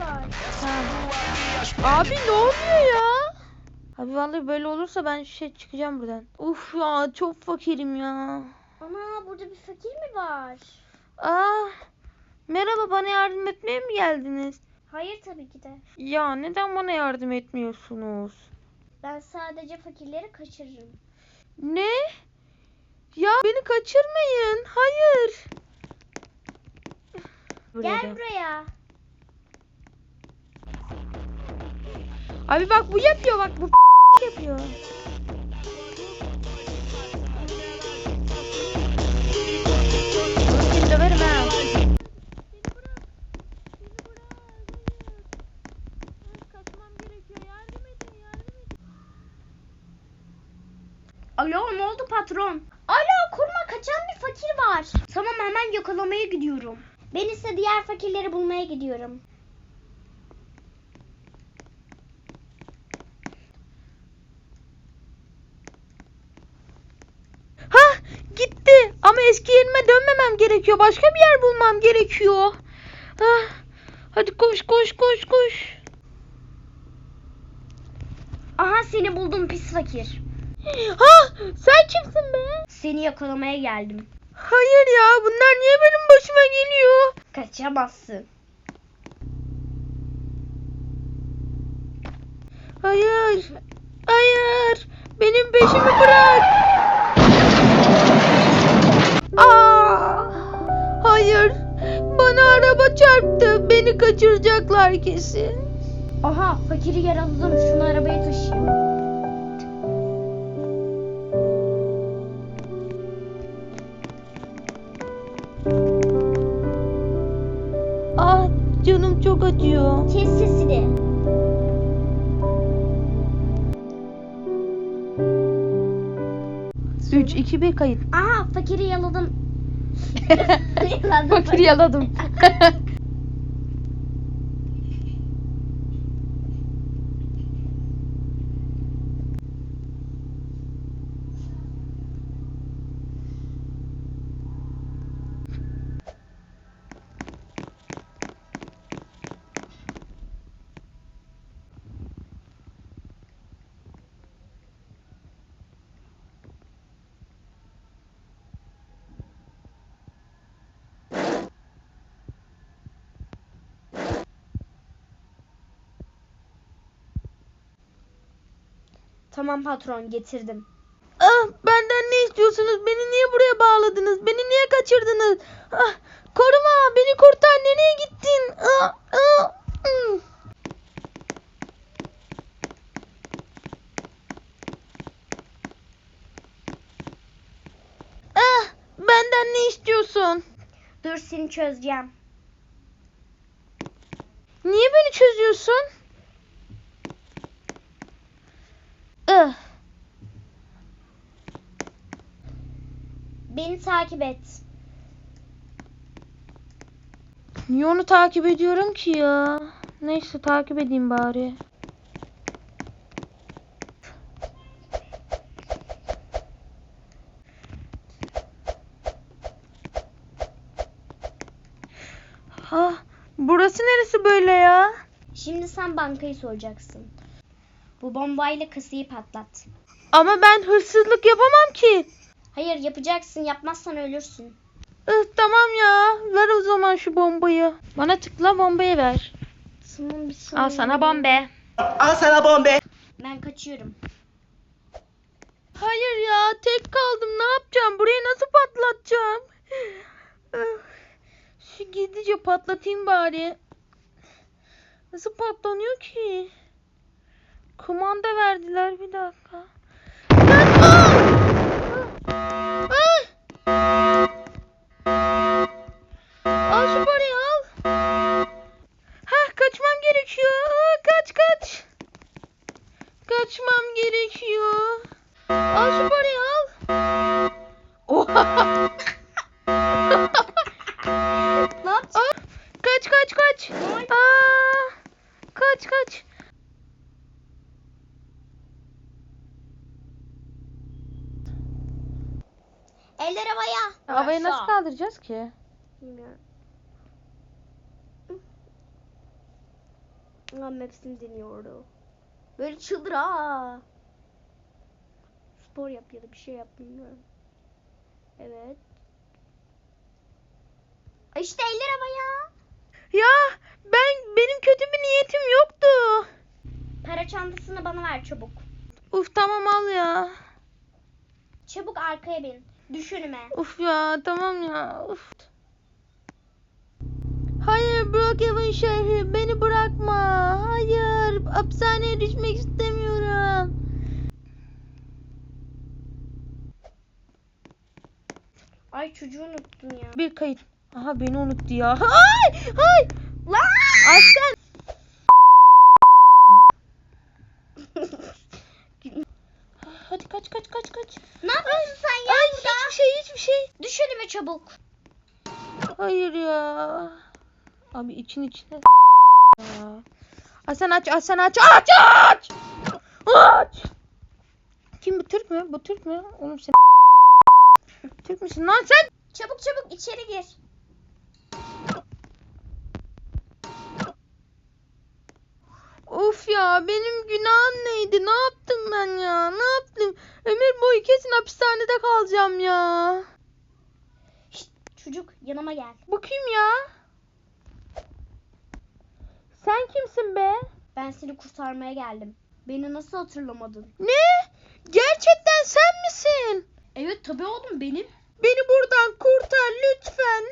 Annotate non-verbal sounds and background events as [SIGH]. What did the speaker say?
var. Ha. Abi ne oluyor ya? Abi vallahi böyle olursa ben şey çıkacağım buradan. Uf ya çok fakirim ya. Ana burada bir fakir mi var? Aa, merhaba bana yardım etmeye mi geldiniz? Hayır tabii ki de. Ya neden bana yardım etmiyorsunuz? Ben sadece fakirleri kaçırırım. Ne? Ya beni kaçırmayın. Hayır. Buraya Gel gel. buraya. Abi bak bu yapıyor bak bu [LAUGHS] yapıyor. Ha. Alo ne oldu patron? Alo kurma kaçan bir fakir var. Tamam hemen yakalamaya gidiyorum. Ben ise diğer fakirleri bulmaya gidiyorum. Ha gitti ama eski yerime dönmemem gerekiyor. Başka bir yer bulmam gerekiyor. Ha, hadi koş koş koş koş. Aha seni buldum pis fakir. Ha sen kimsin be? Seni yakalamaya geldim. Hayır ya bunlar niye benim başıma geliyor? Kaçamazsın. Hayır. Hayır. Benim peşimi bırak. Araba çarptı. Beni kaçıracaklar kesin. Aha fakiri yaraladım şunu arabaya taşıyayım. Ah canım çok acıyor. Kes sesini. Üç, iki, bir kayıt. Aha fakiri yaladım. [LAUGHS] [LAUGHS] Fakir yaladım. [LAUGHS] Tamam patron getirdim. Ah, benden ne istiyorsunuz? Beni niye buraya bağladınız? Beni niye kaçırdınız? Ah, koruma, beni kurtar. Nereye gittin? Ah, ah, hmm. Ah, benden ne istiyorsun? Dur seni çözeceğim. Niye beni çözüyorsun? Beni takip et. niye onu takip ediyorum ki ya? Neyse takip edeyim bari. Ha, burası neresi böyle ya? Şimdi sen bankayı soracaksın. Bu bombayla kasayı patlat. Ama ben hırsızlık yapamam ki. Hayır yapacaksın yapmazsan ölürsün. Ih, tamam ya. Ver o zaman şu bombayı. Bana tıkla bombayı ver. Tamam bir Al saniye. sana bombe. Al sana bombe. Ben kaçıyorum. Hayır ya tek kaldım. Ne yapacağım? Burayı nasıl patlatacağım? Şu gizlice patlatayım bari. Nasıl patlanıyor ki? Kumanda verdiler bir dakika. Al şu parayı al. Hah kaçmam gerekiyor. Kaç kaç. Kaçmam gerekiyor. Al şu parayı al. Oha. [LAUGHS] Kaç kaç kaç. Aa, kaç kaç. Eller havaya. Havayı nasıl kaldıracağız ki? Bilmiyorum. Lan Maps'im deniyordu. Böyle çıldır ha. Spor yap ya da bir şey yap bilmiyorum. Evet. Ay işte eller havaya. Ya ben benim kötü bir niyetim yoktu. Para çantasını bana ver çabuk. Uf tamam al ya. Çabuk arkaya bin. Düş önüme. Uf ya tamam ya. Uf. Hayır Brookhaven şehri beni bırakma. Hayır hapishaneye düşmek istemiyorum. Ay çocuğu unuttun ya. Bir kayıt. Aha beni unuttu ya. Ay! Ay! Lan! Aslan! Hadi kaç kaç kaç kaç. ne yapıyorsun sen ya Ay burada? hiçbir şey hiçbir şey. Düş önüme çabuk. Hayır ya. Abi için içine. Hasan aç Hasan aç aç aç. Aç. Kim bu Türk mü? Bu Türk mü? Oğlum sen Türk müsün lan sen? Çabuk çabuk içeri gir. Of ya benim günahım neydi? Ne yaptım ben ya? Ne yaptım? Ömür boyu kesin hapishanede kalacağım ya. Şşt, çocuk yanıma gel. Bakayım ya. Sen kimsin be? Ben seni kurtarmaya geldim. Beni nasıl hatırlamadın? Ne? Gerçekten sen misin? Evet tabii oğlum benim. Beni buradan kurtar lütfen